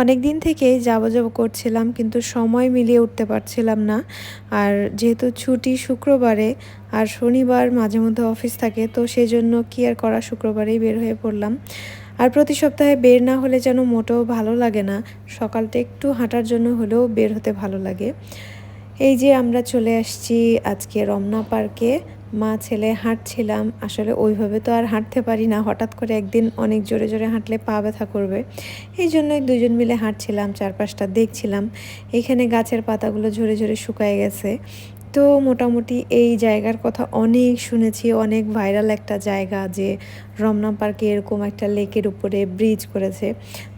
অনেক দিন থেকেই যাব যাব করছিলাম, কিন্তু সময় মিলিয়ে উঠতে পারছিলাম না। আর যেহেতু ছুটি শুক্রবারে আর শনিবার মাঝে মধ্যে অফিস থাকে, তো সেই জন্য কি আর করা শুক্রবারেই বের হয়ে পড়লাম। আর প্রতি সপ্তাহে বের না হলে যেন মোটেও ভালো লাগে না, সকালটা একটু হাঁটার জন্য হলেও বের হতে ভালো লাগে। এই যে আমরা চলে আসছি আজকে রমনা পার্কে মা, ছেলে হাঁটছিলাম। আসলে ওইভাবে তো আর হাঁটতে পারি না। হঠাৎ করে একদিন অনেক জোরে জোরে হাঁটলে পা ব্যথা করবে। এই জন্যই দুজন মিলে হাঁটছিলাম, চারপাশটা দেখছিলাম। এখানে গাছের পাতাগুলো ঝরে ঝরে শুকায় গেছে। তো মোটামুটি এই জায়গার কথা অনেক শুনেছি, অনেক ভাইরাল একটা জায়গা যে রমনা পার্কে এরকম একটা লেকের উপরে ব্রিজ করেছে।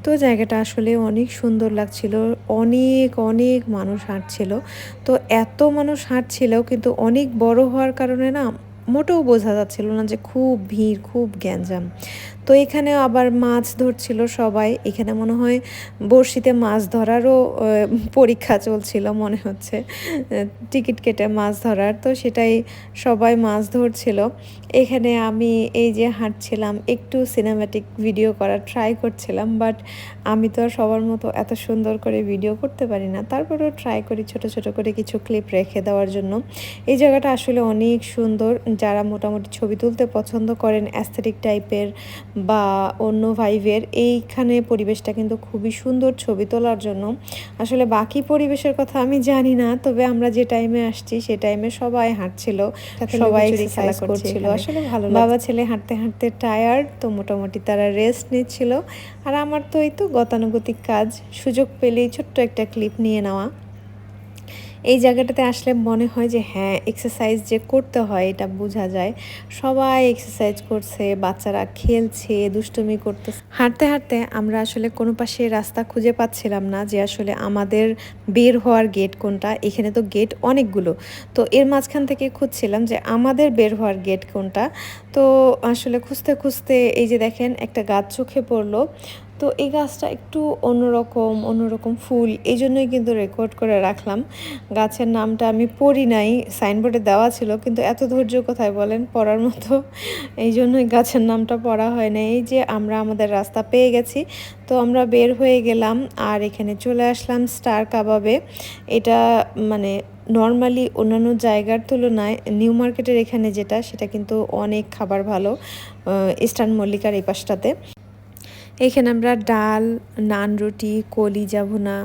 তো জায়গাটা আসলে অনেক সুন্দর লাগছিল, অনেক অনেক মানুষ হাঁটছিল। তো এত মানুষ হাঁটছিল কিন্তু অনেক বড় হওয়ার কারণে না মোটেও বোঝা যাচ্ছিল না যে খুব ভিড়, খুব গ্যাঞ্জাম। তো এখানে আবার মাছ ধরছিল সবাই। এখানে মনে হয় বড়শিতে মাছ ধরারও পরীক্ষা চলছিল মনে হচ্ছে। টিকিট কেটে মাছ ধরার, তো সেটাই সবাই মাছ ধরছিল। এখানে আমি এই যে হাঁটছিলাম, একটু সিনেম্যাটিক ভিডিও করার ট্রাই করছিলাম বাট আমি তো সবার মতো এত সুন্দর করে ভিডিও করতে পারি না। তারপরেও ট্রাই করি ছোট ছোট করে কিছু ক্লিপ রেখে দেওয়ার জন্য। এই জায়গাটা আসলে অনেক সুন্দর। যারা মোটামুটি ছবি তুলতে পছন্দ করেন অ্যাস্থেটিক টাইপের বা অন্য ভাইভের এইখানে পরিবেশটা কিন্তু খুবই সুন্দর ছবি তোলার জন্য। আসলে বাকি পরিবেশের কথা আমি জানি না তবে আমরা যে টাইমে আসছি সে টাইমে সবাই হাঁটছিল সবাই এক্সারসাইজ করছিল। আসলে ভালো বাবা ছেলে হাঁটতে হাঁটতে টায়ার্ড তো মোটামুটি তারা রেস্ট নিচ্ছিল। আর আমার তো এই তো গতানুগতিক কাজ সুযোগ পেলেই ছোট্ট একটা ক্লিপ নিয়ে নেওয়া। এই জায়গাটাতে আসলে মনে হয় যে হ্যাঁ এক্সারসাইজ যে করতে হয় এটা বোঝা যায়। সবাই এক্সারসাইজ করছে, বাচ্চারা খেলছে, দুষ্টুমি করতে হাঁটতে হাঁটতে আমরা আসলে কোনো পাশে রাস্তা খুঁজে পাচ্ছিলাম না যে আসলে আমাদের বের হওয়ার গেট কোনটা। এখানে তো গেট অনেকগুলো। তো এর মাঝখান থেকে খুঁজছিলাম যে আমাদের বের হওয়ার গেট কোনটা। তো আসলে খুঁজতে খুঁজতে এই যে দেখেন একটা গাছ চোখে পড়ল। তো এই গাছটা একটু অন্যরকম অন্যরকম ফুল, এই জন্যই কিন্তু রেকর্ড করে রাখলাম। গাছের নামটা আমি পড়ি নাই সাইনবোর্ডে দেওয়া ছিল, কিন্তু এত ধৈর্য কোথায় বলেন, পড়ার মতো। এই জন্যই গাছের নামটা পড়া হয় না এই যে আমরা আমাদের রাস্তা পেয়ে গেছি, তো আমরা বের হয়ে গেলাম আর এখানে চলে আসলাম স্টার কাবাবে। এটা মানে নর্মালি অন্যান্য জায়গার তুলনায় নিউ মার্কেটের এখানে যেটা, সেটা কিন্তু অনেক খাবার ভালো ইস্টার্ন মল্লিকার এই পাশটাতে। এখানে আমরা ডাল, নান রুটি কলিজা ভুনা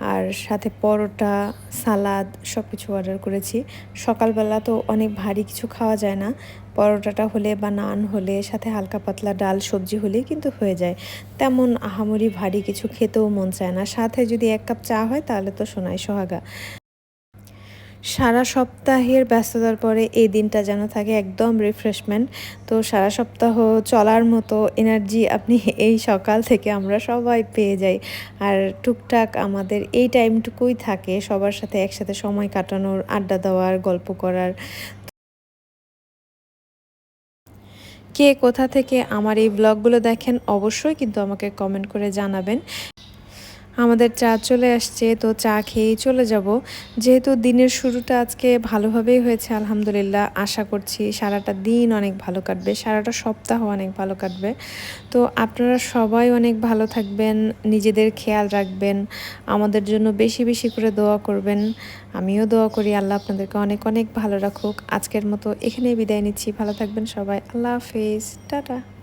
আর সাথে পরোটা, সালাদ সব কিছু অর্ডার করেছি। সকালবেলা তো অনেক ভারী কিছু খাওয়া যায় না। পরোটাটা হলে বা নান হলে, সাথে হালকা পাতলা ডাল সবজি হলেই কিন্তু হয়ে যায়। তেমন আহামরি ভারী কিছু খেতেও মন চায় না। সাথে যদি এক কাপ চা হয়, তাহলে তো সোনাই সোহাগা। সারা সপ্তাহের ব্যস্ততার পরে এই দিনটা যেন থাকে একদম রিফ্রেশমেন্ট তো সারা সপ্তাহ চলার মতো এনার্জি আপনি এই সকাল থেকে আমরা সবাই পেয়ে যাই। আর টুকটাক আমাদের এই টাইমটুকুই থাকে সবার সাথে একসাথে সময় কাটানোর, আড্ডা দেওয়ার, গল্প করার। কে কোথা থেকে আমার এই ব্লগগুলো দেখেন অবশ্যই কিন্তু আমাকে কমেন্ট করে জানাবেন। আমাদের চা চলে আসছে, তো চা খেয়েই চলে যাব। যেহেতু দিনের শুরুটা আজকে ভালোভাবেই হয়েছে, আলহামদুলিল্লাহ। আশা করছি সারাটা দিন অনেক ভালো কাটবে, সারাটা সপ্তাহ অনেক ভালো কাটবে। তো আপনারা সবাই অনেক ভালো থাকবেন, নিজেদের খেয়াল রাখবেন, আমাদের জন্য বেশি বেশি করে দোয়া করবেন। আমিও দোয়া করি, আল্লাহ আপনাদেরকে অনেক অনেক ভালো রাখুক। আজকের মতো এখানেই বিদায় নিচ্ছি, ভালো থাকবেন সবাই, আল্লাহ হাফিজ, টাটা।